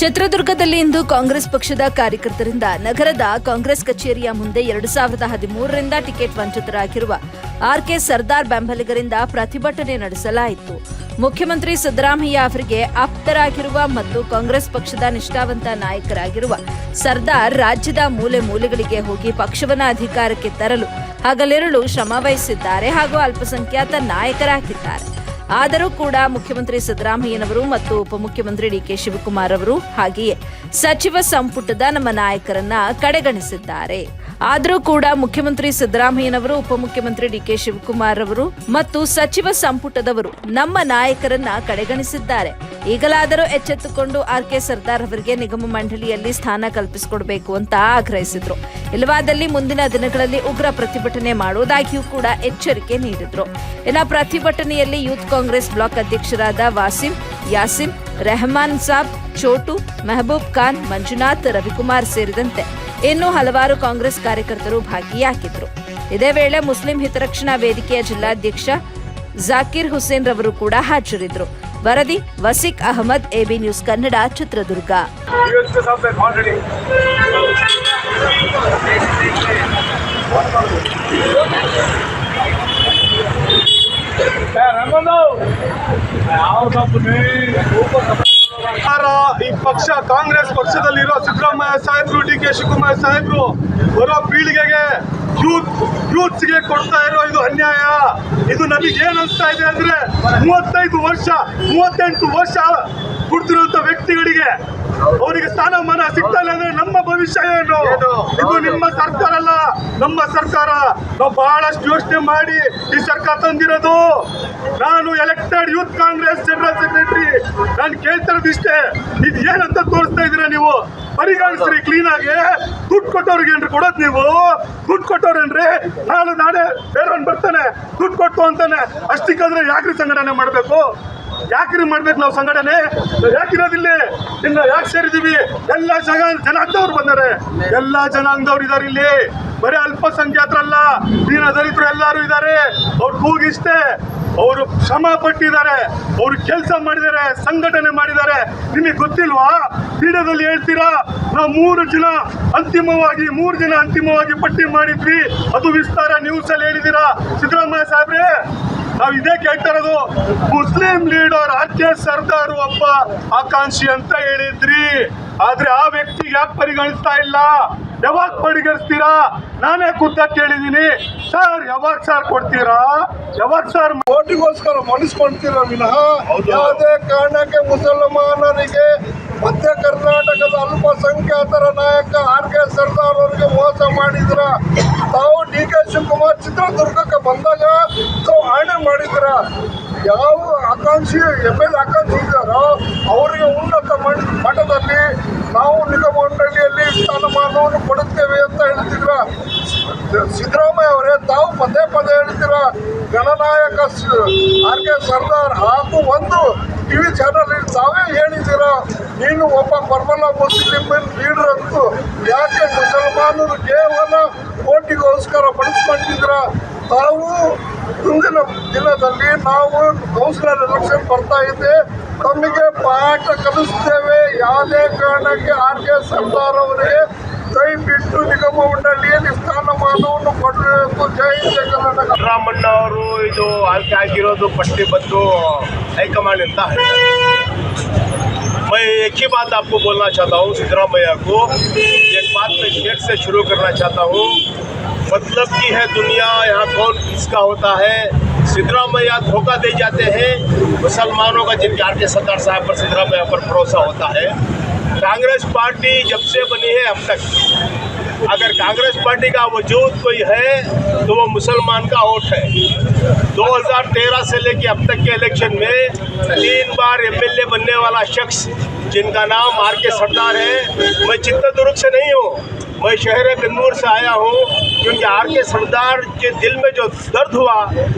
ಚಿತ್ರದುರ್ಗದಲ್ಲಿ ಇಂದು ಕಾಂಗ್ರೆಸ್ ಪಕ್ಷದ ಕಾರ್ಯಕರ್ತರಿಂದ ನಗರದ ಕಾಂಗ್ರೆಸ್ ಕಚೇರಿಯ ಮುಂದೆ ಎರಡು ಸಾವಿರದ ಹದಿಮೂರರಿಂದ ಟಿಕೆಟ್ ವಂಚಿತರಾಗಿರುವ ಆರ್ಕೆ ಸರ್ದಾರ್ ಬೆಂಬಲಿಗರಿಂದ ಪ್ರತಿಭಟನೆ ನಡೆಸಲಾಯಿತು. ಮುಖ್ಯಮಂತ್ರಿ ಸಿದ್ದರಾಮಯ್ಯ ಅವರಿಗೆ ಆಪ್ತರಾಗಿರುವ ಮತ್ತು ಕಾಂಗ್ರೆಸ್ ಪಕ್ಷದ ನಿಷ್ಠಾವಂತ ನಾಯಕರಾಗಿರುವ ಸರ್ದಾರ್ ರಾಜ್ಯದ ಮೂಲೆ ಮೂಲೆಗಳಿಗೆ ಹೋಗಿ ಪಕ್ಷವನ್ನ ಅಧಿಕಾರಕ್ಕೆ ತರಲು ಹಗಲಿರುಳು ಶ್ರಮ ವಹಿಸಿದ್ದಾರೆ ಹಾಗೂ ಅಲ್ಪಸಂಖ್ಯಾತ ನಾಯಕರಾಗಿದ್ದಾರೆ. ಆದರೂ ಕೂಡ ಮುಖ್ಯಮಂತ್ರಿ ಸಿದ್ದರಾಮಯ್ಯನವರು ಮತ್ತು ಉಪಮುಖ್ಯಮಂತ್ರಿ ಡಿಕೆ ಶಿವಕುಮಾರ್ ಅವರು ಹಾಗೆಯೇ ಸಚಿವ ಸಂಪುಟದ ನಮ್ಮ ನಾಯಕರನ್ನ ಕಡೆಗಣಿಸಿದ್ದಾರೆ. ಆದರೂ ಕೂಡ ಮುಖ್ಯಮಂತ್ರಿ ಸಿದ್ದರಾಮಯ್ಯನವರು, ಉಪಮುಖ್ಯಮಂತ್ರಿ ಡಿಕೆ ಶಿವಕುಮಾರ್ ಅವರು ಮತ್ತು ಸಚಿವ ಸಂಪುಟದವರು ನಮ್ಮ ನಾಯಕರನ್ನ ಕಡೆಗಣಿಸಿದ್ದಾರೆ. ಈಗಲಾದರೂ ಎಚ್ಚೆತ್ತುಕೊಂಡು ಆರ್ ಕೆ ಸರ್ದಾರ್ ಅವರಿಗೆ ನಿಗಮ ಮಂಡಳಿಯಲ್ಲಿ ಸ್ಥಾನ ಕಲ್ಪಿಸಿಕೊಡಬೇಕು ಅಂತ ಆಗ್ರಹಿಸಿದ್ರು. ಇಲ್ಲವಾದಲ್ಲಿ ಮುಂದಿನ ದಿನಗಳಲ್ಲಿ ಉಗ್ರ ಪ್ರತಿಭಟನೆ ಮಾಡುವುದಾಗಿಯೂ ಕೂಡ ಎಚ್ಚರಿಕೆ ನೀಡಿದ್ರು. ಇನ್ನು ಪ್ರತಿಭಟನೆಯಲ್ಲಿ ಯೂತ್ ಕಾಂಗ್ರೆಸ್ ಬ್ಲಾಕ್ ಅಧ್ಯಕ್ಷರಾದ ವಾಸಿಂ, ಯಾಸಿಂ, ರೆಹಮಾನ್ ಸಾಬ್, ಚೋಟು, ಮೆಹಬೂಬ್ ಖಾನ್, ಮಂಜುನಾಥ್, ರವಿಕುಮಾರ್ ಸೇರಿದಂತೆ ಇನ್ನೂ ಹಲವಾರು ಕಾಂಗ್ರೆಸ್ ಕಾರ್ಯಕರ್ತರು ಭಾಗಿಯಾಗಿದ್ರು ಇದೇ ವೇಳೆ ಮುಸ್ಲಿಂ ಹಿತರಕ್ಷಣಾ ವೇದಿಕೆಯ ಜಿಲ್ಲಾಧ್ಯಕ್ಷ ಜಾಕಿರ್ ಹುಸೇನ್ ರವರು ಕೂಡ ಹಾಜರಿದ್ರು ವರದಿ, ವಸಿಕ್ ಅಹಮದ್, ಎಬಿ ನ್ಯೂಸ್ ಕನ್ನಡ, ಚಿತ್ರದುರ್ಗ ಇವತ್ತು ಸಾವಿರದ ಆಲ್ರೆಡಿ ಸರ್ಕಾರ ಈ ಪಕ್ಷ ಕಾಂಗ್ರೆಸ್ ಪಕ್ಷದಲ್ಲಿರೋ ಸಿದ್ದರಾಮಯ್ಯ ಸಾಹೇಬ್ರು ಡಿ ಕೆ ಶಿವಕುಮಾರ್ ಸಾಹೇಬ್ರು ಬರೋ ಪೀಳಿಗೆಗೆ ಯೂತ್ ಯೂತ್ಸ್ಗೆ ಕೊಡ್ತಾ ಇರೋ ಇದು ಅನ್ಯಾಯ. ಇದು ನಮಗೆ ಏನ್ ಅನ್ಸ್ತಾ ಇದೆ ಅಂದ್ರೆ ಮೂವತ್ತೈದು ವರ್ಷ, ಮೂವತ್ತೆಂಟು ವರ್ಷ ಕೊಡ್ತಿರುವಂತ ವ್ಯಕ್ತಿಗಳಿಗೆ ಅವರಿಗೆ ಸ್ಥಾನಮಾನ ಸಿಗ್ತಾ ಇಲ್ಲ ಅಂದ್ರೆ ನಮ್ಮ ಭವಿಷ್ಯ ಏನು? ಇದು ನಿಮ್ಮ ಸರ್ಕಾರ ಅಲ್ಲ. ನಮ್ಮ ಸರ್ಕಾರ ನಾವು ಬಹಳಷ್ಟು ಯೋಚನೆ ಮಾಡಿ ಈ ಸರ್ಕಾರ ತಂದಿರೋದು. ನಾನು elected youth Congress general secretary ನಾನು ಕೇಳ್ತಿರೋದು ಇಷ್ಟೇ. ಇದು ಏನಂತ ತೋರಿಸ್ತಾ ಇದ್ದೀರಾ ನೀವು? ಪರಿಗಣಿಸ್ರಿ ಕ್ಲೀನ್ ಆಗಿ. ದುಡ್ಡು ಕೊಟ್ಟವ್ರಿಗೆ ಏನ್ರಿ ಕೊಡೋದು ನೀವು? ದುಡ್ಡು ಕೊಟ್ಟವ್ರೇನ್ರಿ ನಾನು ನಾನೇ ಬೇರೆಯವ್ನು ಬರ್ತಾನೆ. ದುಡ್ಡು ಕೊಟ್ಟು ಅಂತಾನೆ. ಅಷ್ಟಕ್ಕಾದ್ರೆ ಯಾಕ್ರಿ ಸಂಘಟನೆ ಮಾಡಬೇಕು? ಯಾಕ್ರಿ ಮಾಡ್ಬೇಕು ನಾವು ಸಂಘಟನೆ? ಯಾಕಿರೋದಿಲ್ಲ ಇನ್ನು ಯಾಕೆ ಸೇರಿದೀವಿ ಎಲ್ಲ ಜನ ಜನಾಂಗದವ್ರು ಬಂದಾರೆ. ಎಲ್ಲ ಜನಾಂಗದವ್ರು ಇದಾರೆ ಇಲ್ಲಿ. ಬರೀ ಅಲ್ಪಸಂಖ್ಯಾತರಲ್ಲ ದೀನ ದಲಿತರು ಎಲ್ಲರೂ ಇದ್ದಾರೆ ಅವ್ರು ಕೂಗಿಷ್ಟೇ ಅವರು ಶ್ರಮ ಪಟ್ಟಿದ್ದಾರೆ. ಅವರು ಕೆಲಸ ಮಾಡಿದ್ದಾರೆ, ಸಂಘಟನೆ ಮಾಡಿದ್ದಾರೆ. ನಿಮಗೆ ಗೊತ್ತಿಲ್ವಾ? ವಿಡಿಯೋದಲ್ಲಿ ಹೇಳ್ತೀರಾ, ನಾವು ಮೂರು ಜನ ಅಂತಿಮವಾಗಿ, ಮೂರು ಜನ ಅಂತಿಮವಾಗಿ ಪಟ್ಟಿ ಮಾಡಿದ್ವಿ. ಅದು ವಿಸ್ತಾರ ನ್ಯೂಸ್ ಅಲ್ಲಿ ಹೇಳಿದ್ದೀರಾ? ಸಿದ್ದರಾಮಯ್ಯ ಸಾಹೇಬ್ರೆ ನಾವು ಇದೇ ಕೇಳ್ತಾ ಇರೋದು Muslim leader R K Sardar ಒಬ್ಬ ಆಕಾಂಕ್ಷಿ ಅಂತ ಹೇಳಿದ್ರಿ. ಆದ್ರೆ ಆ ವ್ಯಕ್ತಿ ಯಾಕೆ ಪರಿಗಣಿಸ್ತಾ ಇಲ್ಲ? ಯಾವಾಗ ಪರಿಗಣಿಸ್ತೀರಾ? ನಾನೇ ಕುದ್ದ ಕೇಳಿದೀನಿ ಸರ್ ಯಾವಾಗ ಸರ್ ಕೊಡ್ತೀರಾ? ಯಾವಾಗ ಸರ್ ಓಟಿಗೋಸ್ಕರ ಮನಸ್ಕೊಳ್ತೀರ ವಿನಃ? ಯಾವುದೇ ಕಾರಣಕ್ಕೆ ಮುಸಲ್ಮಾನರಿಗೆ ಮಧ್ಯ ಕರ್ನಾಟಕದ ಅಲ್ಪಸಂಖ್ಯಾತರ ನಾಯಕ ಆರ್ ಕೆ ಸರ್ದಾರ್ ಅವರಿಗೆ ಮೋಸ ಮಾಡಿದ್ರ? ತಾವು ಡಿ ಕೆ ಶಿವಕುಮಾರ್ ಚಿತ್ರದುರ್ಗಕ್ಕೆ ಬಂದಾಗ ತಾವು ಆಣೆ ಮಾಡಿದ್ರ ಯಾವ ಆಕಾಂಕ್ಷಿ ಎಂ ಎಲ್ ಆಕಾಂಕ್ಷಿ ಇದ್ದಾರೋ, ಅವರಿಗೆ ಉನ್ನತ ಮಟ್ಟದಲ್ಲಿ ನಾವು ನಿಗಮ ಮಂಡಳಿಯಲ್ಲಿ ಸ್ಥಾನಮಾನವನ್ನು ಕೊಡುತ್ತೇವೆ ಅಂತ ಹೇಳ್ತಿದ್ರ ಸಿದ್ದರಾಮಯ್ಯ ಅವರೇ, ತಾವು ಪದೇ ಪದೇ ಹೇಳ್ತೀರ, ಗಣನಾಯಕ ಆರ್ ಕೆ ಸರ್ದಾರ್ ಹಾಗೂ ಒಂದು ಟಿವಿ ಚಾನಲ್ ತಾವೇ ಹೇಳಿದ್ದೀರ, ನೀನು ಒಬ್ಬ ಪರ್ಮಲ ಮುಸ್ಲಿಂ ಲೀಡರ್ ನಾವು ಕೌನ್ಸಿಲರ್ ಎಲೆಕ್ಷನ್ ಬರ್ತಾ ಇದೆ ತಮಗೆ ಪಾಠ ಕಲಿಸ್ತೇವೆ ಯಾವುದೇ ಕಾರಣಕ್ಕೆ ಆರ್ ಕೆ ಸರ್ದಾರ್ ಅವರಿಗೆ ದಯವಿಟ್ಟು ನಿಗಮ ಮಂಡಳಿಯಲ್ಲಿ ಸ್ಥಾನಮಾನವನ್ನು ಕೊಡಬೇಕು ಜೈ ಜಯ ಕರ್ನಾಟಕ ರಾಮಣ್ಣ ಅವರು ಇದು ಆಯ್ಕೆ ಆಗಿರೋದು ಪಟ್ಟಿ ಬಂದು ಹೈಕಮಾಂಡ್ ಅಂತ ಹೇಳ್ತಾರೆ मैं एक ही बात आपको बोलना चाहता हूँ सिद्धरामैया को एक बात मैं शेर से शुरू करना चाहता हूँ मतलब की है दुनिया यहाँ कौन किसका होता है सिद्धरामैया धोखा दे जाते हैं, मुसलमानों का जिनके आर के सरदार साहब पर सिद्धरामैया पर भरोसा होता है। कांग्रेस पार्टी जब से बनी है अब तक, अगर कांग्रेस पार्टी का वजूद कोई है तो वो मुसलमान का वोट है। 2013 से लेके अब तक के इलेक्शन में तीन बार एमएलए बनने वाला शख्स, जिनका नाम आर के सरदार है, मैं चित्रदुर्ग से नहीं हूँ। मैं शहर कन्नूर से आया हूँ क्योंकि आर के सरदार के दिल में जो दर्द हुआ,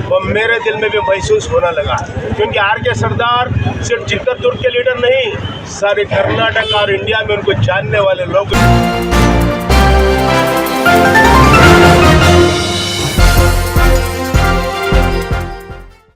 वो मेरे दिल में भी महसूस होना लगा। क्योंकि आर के सरदार सिर्फ़ चित्रदुर्ग के लीडर नहीं, सारे कर्नाटक और इंडिया में उनको जानने वाले लोग